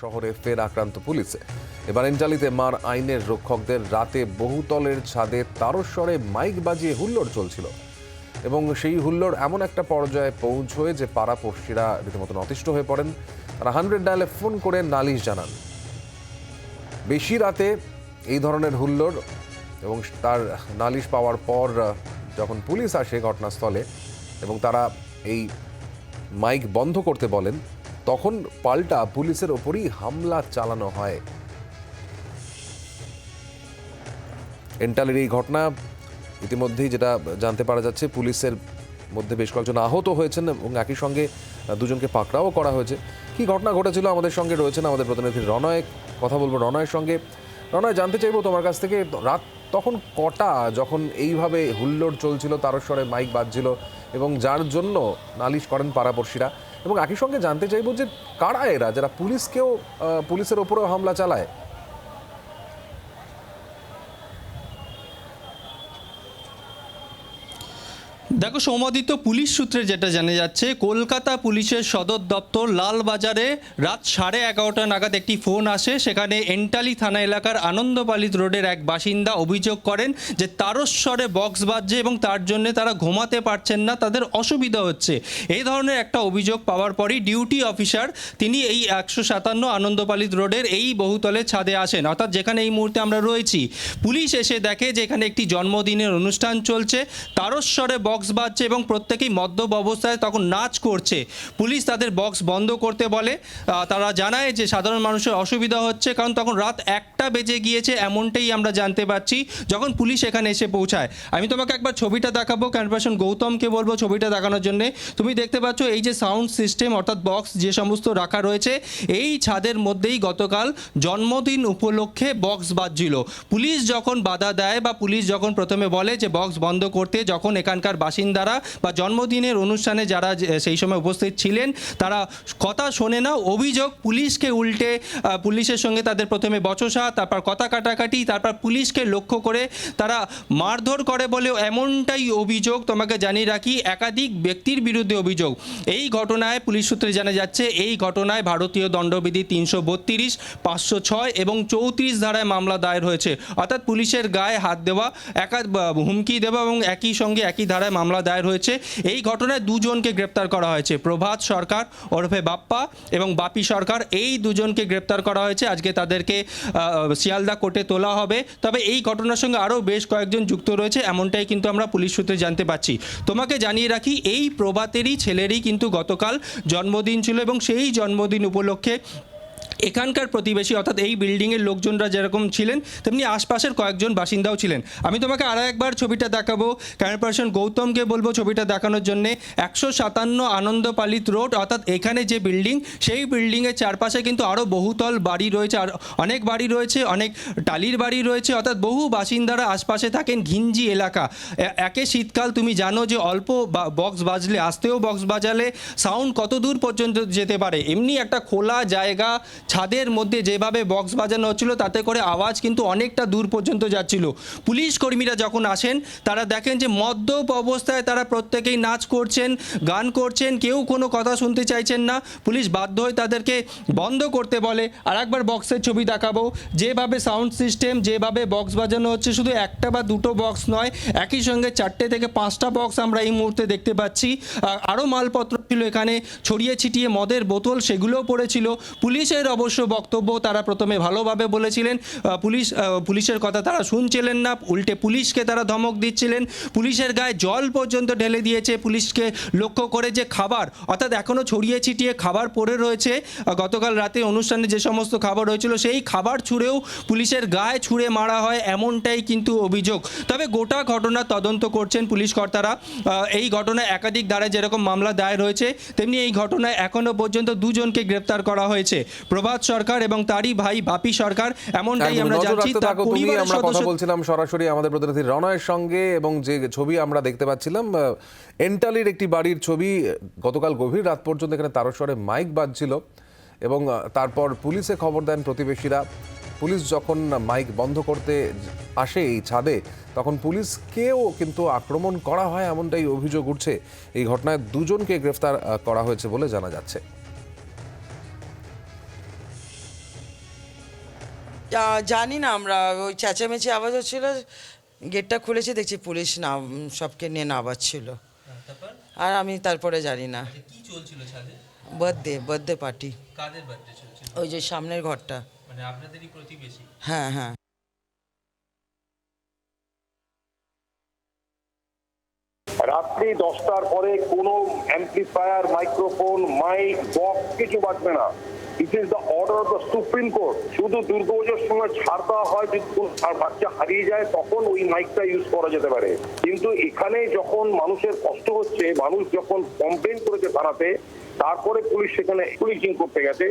শহরে ফের আক্রান্ত পুলিশে। এবার এন্টালিতে মার আইনের রক্ষকদের রাতে বহুতলের ছাদে তারস্বরে মাইক বাজিয়ে হুল্লোড় চলছিল। এবং সেই হুল্লোড় এমন একটা পর্যায়ে পৌঁছয় যে পাড়াপড়শিরা রীতিমতো অতিষ্ঠ হয়ে পড়েন। তারা হান্ড্রেড ডায়ালে ফোন করে নালিশ জানান। বেশি রাতে এই ধরনের হুল্লোড় এবং তার নালিশ পাওয়ার পর, যখন পুলিশ আসে ঘটনাস্থলে এবং তারা এই মাইক বন্ধ করতে বলেন তখন পাল্টা পুলিশের ওপরই হামলা চালানো হয়। এন্টালের এই ঘটনা ইতিমধ্যেই যেটা জানতে পারা যাচ্ছে, পুলিশের মধ্যে বেশ কয়েকজন আহত হয়েছেন এবং একই সঙ্গে দুজনকে পাকড়াও করা হয়েছে। কি ঘটনা ঘটেছিল আমাদের সঙ্গে রয়েছেন আমাদের প্রতিনিধি রনয় কথা বলব রনয়ের সঙ্গে। রনয় জানতে চাইব তোমার কাছ থেকে, রাত তখন কটা যখন এইভাবে হুল্লোড় চলছিল, তারস্বরে মাইক বাজছিল এবং যার জন্য নালিশ করেন পাড়াপড়শিরা? এবং একই সঙ্গে জানতে চাইব যে কারা এরা যারা পুলিশকেও পুলিশের ওপরেও হামলা চালায়? দেখো সৌমাদিত্য পুলিশ সূত্রে যেটা জানা যাচ্ছে, কলকাতা পুলিশের সদর দপ্তর লালবাজারে রাত সাড়ে এগারোটা নাগাদ একটি ফোন আসে। সেখানে এন্টালি থানা এলাকার আনন্দপালিত রোডের এক বাসিন্দা অভিযোগ করেন যে তারস্বরে বক্স বাজছে এবং তার জন্য তারা ঘুমাতে পারছেন না, তাদের অসুবিধা হচ্ছে। এই ধরনের একটা অভিযোগ পাওয়ার পরই ডিউটি অফিসার, তিনি এই একশো সাতান্ন আনন্দপালিত রোডের এই বহুতলের ছাদে আসেন। অর্থাৎ যেখানে এই মুহূর্তে আমরা রয়েছি, পুলিশ এসে দেখে যে এখানে একটি জন্মদিনের অনুষ্ঠান চলছে। তারস্বরে বক্স বাজছে এবং প্রত্যেকেই মদ্যপ অবস্থায় তখন নাচ করছে। পুলিশ তাদের বক্স বন্ধ করতে বলে। তারা জানায় যে সাধারণ মানুষের অসুবিধা হচ্ছে কারণ তখন রাত একটা বেজে গিয়েছে এমনটাই আমরা জানতে পারছি যখন পুলিশ এখানে এসে পৌঁছায়। আমি তোমাকে একবার ছবিটা দেখাবো ক্যানপাসন গৌতমকে বলব ছবিটা দেখানোর জন্য। তুমি দেখতে পাচ্ছ এই যে সাউন্ড সিস্টেম অর্থাৎ বক্স যে সমস্ত রাখা রয়েছে, এই ছাদের মধ্যেই গতকাল জন্মদিন উপলক্ষে বক্স বাজছিল। পুলিশ যখন বাধা দেয় বা পুলিশ যখন প্রথমে বলে যে বক্স বন্ধ করতে, যখন এখানকার বাসিন্দারা বা জন্মদিনের অনুষ্ঠানে যারা সেই সময় উপস্থিত ছিলেন, তারা কথা শোনে না। অভিযোগ পুলিশকে উল্টে পুলিশের সঙ্গে তাদের প্রথমে বচসা, তারপর কথা কাটাকাটি, তারপর পুলিশকে লক্ষ্য করে তারা মারধর করে বলেও এমনটাই অভিযোগ। তোমাকে জানিয়ে রাখি, একাধিক ব্যক্তির বিরুদ্ধে অভিযোগ। এই ঘটনায় পুলিশ সূত্রে জানা যাচ্ছে, এই ঘটনায় ভারতীয় দণ্ডবিধি তিনশো বত্রিশ, পাঁচশো ছয় এবং চৌত্রিশ ধারায় মামলা দায়ের হয়েছে। অর্থাৎ পুলিশের গায়ে হাত দেওয়া, একা হুমকি দেওয়া এবং একই সঙ্গে একই ধারায় মামলা দায়ের হয়েছে। এই ঘটনায় দুজনকে গ্রেপ্তার করা হয়েছে। প্রভাত সরকার, ওরফে বাপ্পা এবং বাপি সরকার, এই দুজনকে গ্রেপ্তার করা হয়েছে। আজকে তাদেরকে শিয়ালদা কোর্টে তোলা হবে। তবে এই ঘটনার সঙ্গে আরও বেশ কয়েকজন যুক্ত রয়েছে, এমনটাই কিন্তু আমরা পুলিশ সূত্রে জানতে পারছি তোমাকে জানিয়ে রাখি, এই প্রভাতেরই ছেলেরই কিন্তু গতকাল জন্মদিন ছিল এবং সেই জন্মদিন উপলক্ষে এখানকার প্রতিবেশী, অর্থাৎ এই বিল্ডিংয়ের লোকজনরা যেরকম ছিলেন, তেমনি আশপাশের কয়েকজন বাসিন্দাও ছিলেন। আমি তোমাকে আরও একবার ছবিটা দেখাবো। ক্যামেরা পার্সন গৌতমকে বলব ছবিটা দেখানোর জন্য। একশো সাতান্ন আনন্দপালিত রোড, অর্থাৎ এখানে যে বিল্ডিং সেই বিল্ডিংয়ের চারপাশে কিন্তু আরও বহুতল বাড়ি রয়েছে, আর অনেক বাড়ি রয়েছে, অনেক টালির বাড়ি রয়েছে, অর্থাৎ বহু বাসিন্দারা আশপাশে থাকেন ঘিঞ্জি এলাকা। একে শীতকাল তুমি জানো যে অল্প বক্স বাজলে, আসতেও বক্স বাজালে সাউন্ড কত দূর পর্যন্ত যেতে পারে? এমনি একটা খোলা জায়গা ছাদের মধ্যে যেভাবে বক্স বাজানো হচ্ছিল, তাতে করে আওয়াজ কিন্তু অনেকটা দূর পর্যন্ত যাচ্ছিল। পুলিশ কর্মীরা যখন আসেন, তারা দেখেন যে মদ্যপ অবস্থায় তারা প্রত্যেকেই নাচ করছেন, গান করছেন, কেউ কোনো কথা শুনতে চাইছেন না। পুলিশ বাধ্য হয়ে তাদেরকে বন্ধ করতে বলে। আর একবার বক্সের ছবি দেখাবো। যেভাবে সাউন্ড সিস্টেম যেভাবে বক্স বাজানো হচ্ছে, শুধু একটা বা দুটো বক্স নয়, একই সঙ্গে চারটে থেকে পাঁচটা বক্স আমরা এই মুহূর্তে দেখতে পাচ্ছি। আরও মালপত্র ছিল এখানে, ছড়িয়ে ছিটিয়ে মদের বোতল সেগুলোও পড়েছিল। পুলিশের অবশ্য বক্তব্য তারা প্রথমে ভালোভাবে বলেছিলেন। পুলিশ পুলিশের কথা তারা শুনছিলেন না। উল্টে পুলিশকে তারা ধমক দিচ্ছিলেন। পুলিশের গায়ে জল পর্যন্ত ঢেলে দিয়েছে। পুলিশকে লক্ষ্য করে যে খাবার, অর্থাৎ এখনও ছড়িয়ে ছিটিয়ে খাবার পড়ে রয়েছে। গতকাল রাতে অনুষ্ঠানে যে সমস্ত খাবার হয়েছিল, সেই খাবার ছুঁড়েও পুলিশের গায়ে ছুঁড়ে মারা হয় এমনটাই কিন্তু অভিযোগ। তবে গোটা ঘটনা তদন্ত করছেন পুলিশ কর্তারা। এই ঘটনায় একাধিক ধারায় যেরকম মামলা দায়ের হয়েছে, তেমনি এই ঘটনায় এখনও পর্যন্ত দুজনকে গ্রেপ্তার করা হয়েছে। প্রভাত সরকার এবং তারই ভাই বাপি সরকার এমনটাই আমরা জানছি। তার পরিবারের আমরা কথা সদস্য বলছিলাম সরাসরি আমাদের প্রতিনিধি রনয়ের সঙ্গে এবং যে ছবি আমরা দেখতে পাচ্ছিলাম এন্টালির একটি বাড়ির ছবি গতকাল গভীর রাত পর্যন্ত এখানে তারস্বরে মাইক বাজছিল এবং তারপর পুলিশে খবর দেন প্রতিবেশীরা। পুলিশ যখন মাইক বন্ধ করতে আসে এই ছাদে তখন পুলিশকেও কিন্তু আক্রমণ করা হয় এমনটাই অভিযোগ উঠছে। এই ঘটনায় দুজনকে গ্রেফতার করা হয়েছে বলে জানা যাচ্ছে। জানি না আমরা ওই চেঁচামেচি আওয়াজ হচ্ছিল গেটটা খুলেছি দেখছি পুলিশ না সবকে নিয়ে নামাচ্ছিল আর আমি তারপরে জানি না। কি চলছিল ছাদে? Birthday birthday party. কাদের বার্থডে চলছিল? ওই যে সামনের ঘরটা। মানে আপনাদেরই প্রতিবেশী? হ্যাঁ হ্যাঁ। রাত্রি দশটার পরে কোনো অ্যাম্পলিফায়ার মাইক্রোফোন মাইক বক্স কিছু বাজবে না। It is the order supreme court শুধু দুর্গাপুজোর সময় ছাড় দেওয়া হয়, যদি আর বাচ্চা হারিয়ে যায়, তখন ওই মাইকটা ইউজ করা যেতে পারে। কিন্তু এখানে যখন মানুষের কষ্ট হচ্ছে, মানুষ যখন কমপ্লেন করেছে থানাতে তারপরে পুলিশ সেখানে পুলিশিং করতে গেছে।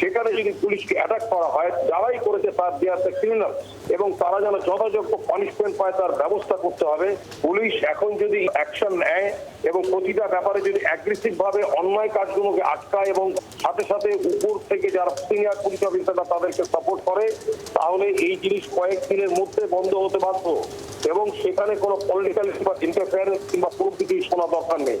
সেখানে যদি পুলিশকে অ্যাটাক করা হয়, যারাই করেছে তার দেয়ার দ্য ক্রিমিনাল এবং তারা যেন যথাযোগ্য পানিশমেন্ট পায় তার ব্যবস্থা করতে হবে। পুলিশ এখন যদি অ্যাকশন নেয় এবং প্রতিটা ব্যাপারে যদি অ্যাগ্রেসিভ ভাবে অন্যায় কাজগুলোকে আটকায় এবং সাথে সাথে উপর থেকে যারা সিনিয়র পুলিশ অফিসাররা তাদেরকে সাপোর্ট করে, তাহলে এই জিনিস কয়েক দিনের মধ্যে বন্ধ হতে বাধ্য। এবং সেখানে কোনো পলিটিক্যাল কিংবা ইন্টারফেয়ারেন্স কিংবা কোনো কিছুই শোনা দরকার নেই।